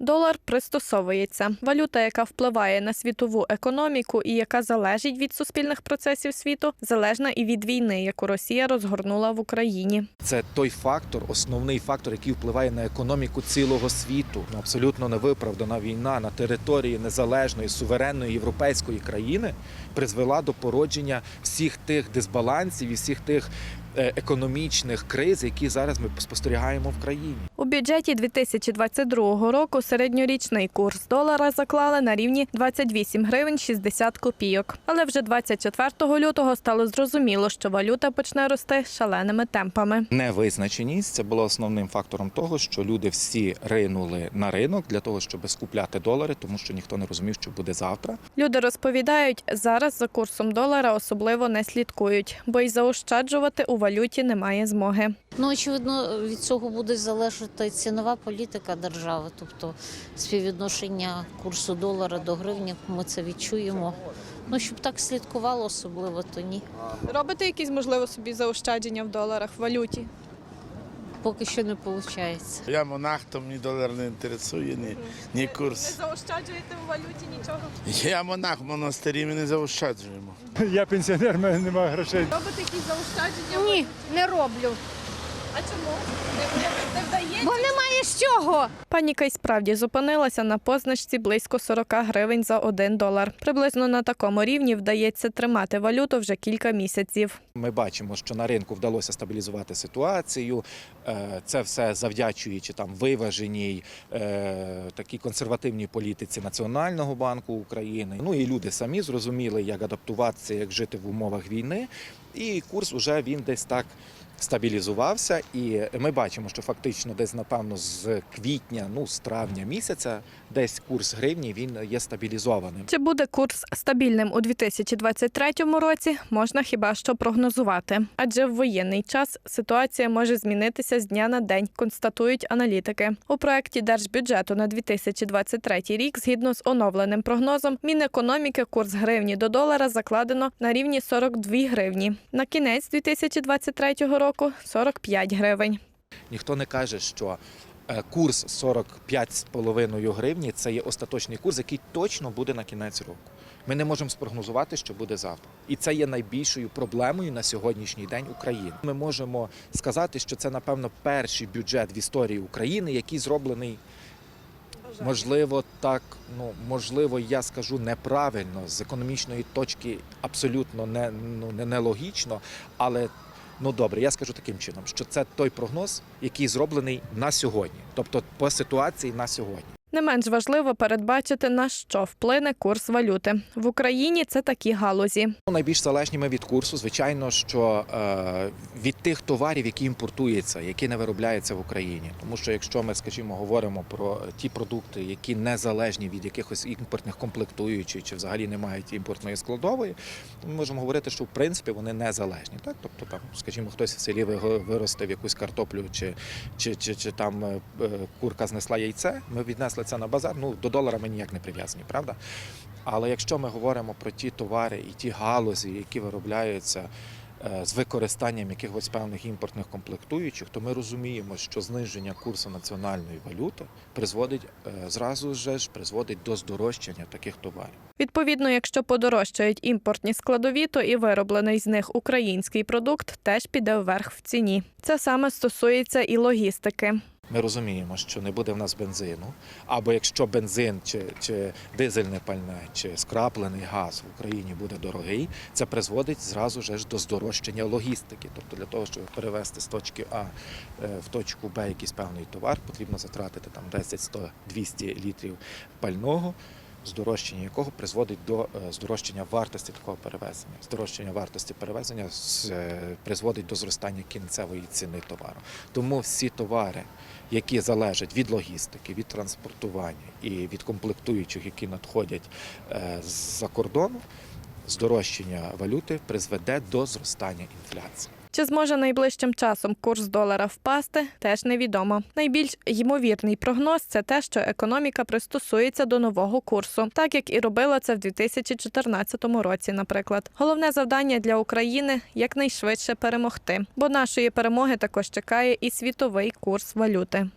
Долар пристосовується. Валюта, яка впливає на світову економіку і яка залежить від суспільних процесів світу, залежна і від війни, яку Росія розгорнула в Україні. Це той фактор, основний фактор, який впливає на економіку цілого світу. Ну, Абсолютно невиправдана війна на території незалежної суверенної європейської країни призвела до породження всіх тих дисбалансів і всіх тих економічних криз, які зараз ми спостерігаємо в країні. У бюджеті 2022 року середньорічний курс долара заклали на рівні 28 гривень 60 копійок. Але вже 24 лютого стало зрозуміло, що валюта почне рости шаленими темпами. Невизначеність це було основним фактором того, що люди всі ринули на ринок для того, щоб скупляти долари, тому що ніхто не розумів, що буде завтра. Люди розповідають, зараз за курсом долара особливо не слідкують, бо й заощаджувати у валюті немає змоги. Ну, очевидно, від цього буде залежати цінова політика держави, тобто співвідношення курсу долара до гривні. Ми це відчуємо. Ну, щоб так слідкувало особливо, то ні. Робите якісь можливо собі заощадження в доларах в валюті? Поки що не виходить. Я монах, то мені долар не інтересує, ні, ні курс. Не заощаджуєте в валюті нічого? Я монах в монастирі, ми не заощаджуємо. Я пенсіонер, в мене немає грошей. Робите якісь заощадження? Ні, не роблю. А чому? Не, вдається? Бо немає з чого. Паніка й справді зупинилася на позначці близько 40 гривень за 1 долар. Приблизно на такому рівні вдається тримати валюту вже кілька місяців. Ми бачимо, що на ринку вдалося стабілізувати ситуацію. Е, Це все завдячуючи там виваженій е, такій консервативній політиці Національного банку України. Ну і люди самі зрозуміли, як адаптуватися, як жити в умовах війни. І курс уже він десь так. Стабілізувався, і ми бачимо, що фактично десь напевно з квітня, ну з травня місяця, десь курс гривні він є стабілізованим. Чи буде курс стабільним у 2023 році, можна хіба що прогнозувати. Адже в воєнний час ситуація може змінитися з дня на день, констатують аналітики. У проєкті держбюджету на 2023 рік, згідно з оновленим прогнозом, Мінекономіки курс гривні до долара закладено на рівні 42 гривні. На кінець 2023 року 45 гривень. Ніхто не каже, що е, курс 45,5 гривні це є остаточний курс, який точно буде на кінець року. Ми не можемо спрогнозувати, що буде завтра. І це є найбільшою проблемою на сьогоднішній день України. Ми можемо сказати, що це, напевно, перший бюджет в історії України, який зроблений. Можливо, так, ну можливо, я скажу неправильно з економічної точки абсолютно не, ну, не, нелогічно, але ну добре, я скажу таким чином, що це той прогноз, який зроблений на сьогодні, тобто по ситуації на сьогодні. Не менш важливо передбачити, на що вплине курс валюти. В Україні це такі галузі. Ну, Найбільш залежні ми від курсу, звичайно, що е, від тих товарів, які імпортуються, які не виробляються в Україні. Тому що якщо ми, скажімо, говоримо про ті продукти, які не залежні від якихось імпортних комплектуючих чи взагалі не мають імпортної складової, то ми можемо говорити, що в принципі вони не залежні. Так, тобто там, скажімо, хтось в селі виростив якусь картоплю, чи, чи, чи, чи там е, е, курка знесла яйце. Ми віднесли це на базар. Ну до долара ми ніяк не прив'язані, правда? Але якщо ми говоримо про ті товари і ті галузі, які виробляються е, з використанням якихось певних імпортних комплектуючих, то ми розуміємо, що зниження курсу національної валюти призводить е, зразу ж призводить до здорожчання таких товарів. Відповідно, якщо подорожчають імпортні складові, то і вироблений з них український продукт теж піде вверх в ціні. Це саме стосується і логістики. Ми розуміємо, що не буде в нас бензину, або якщо бензин чи, чи дизельне пальне, чи скраплений газ в Україні буде дорогий, це призводить зразу ж до здорожчання логістики. Тобто для того, щоб перевезти з точки А е, в точку Б якийсь певний товар, потрібно затратити там 10, 100, 200 літрів пального. Здорожчання якого призводить до е, здорожчання вартості такого перевезення. Здорожчання вартості перевезення е, призводить до зростання кінцевої ціни товару. Тому всі товари, які залежать від логістики, від транспортування і від комплектуючих, які надходять е, з-за кордону, здорожчання валюти призведе до зростання інфляції. Чи зможе найближчим часом курс долара впасти, теж невідомо. Найбільш ймовірний прогноз це те, що економіка пристосується до нового курсу, так як і робила це в 2014 році. Наприклад, головне завдання для України якнайшвидше перемогти, бо нашої перемоги також чекає і світовий курс валюти.